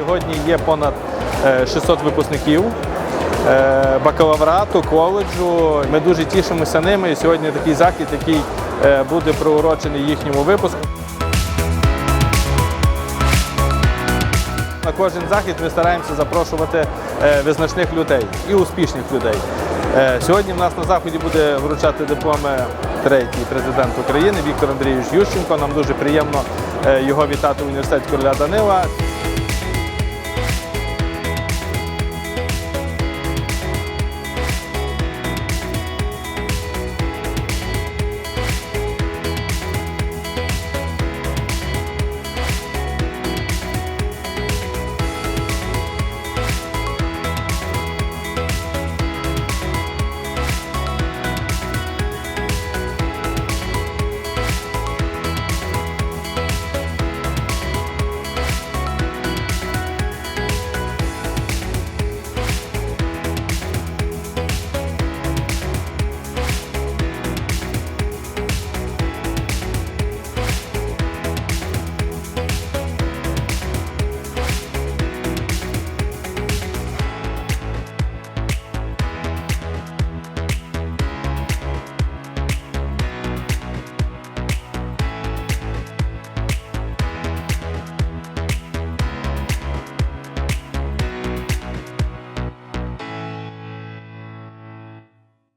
сьогодні є понад е, 600 випускників е, бакалаврату, коледжу. Ми дуже тішимося ними. І сьогодні такий захід, який е, буде приурочений їхньому випуску. На кожен захід ми стараємося запрошувати визначних людей і успішних людей. Сьогодні в нас на заході буде вручати дипломи третій президент України Віктор Андрійович Ющенко. Нам дуже приємно його вітати в університеті короля Данила.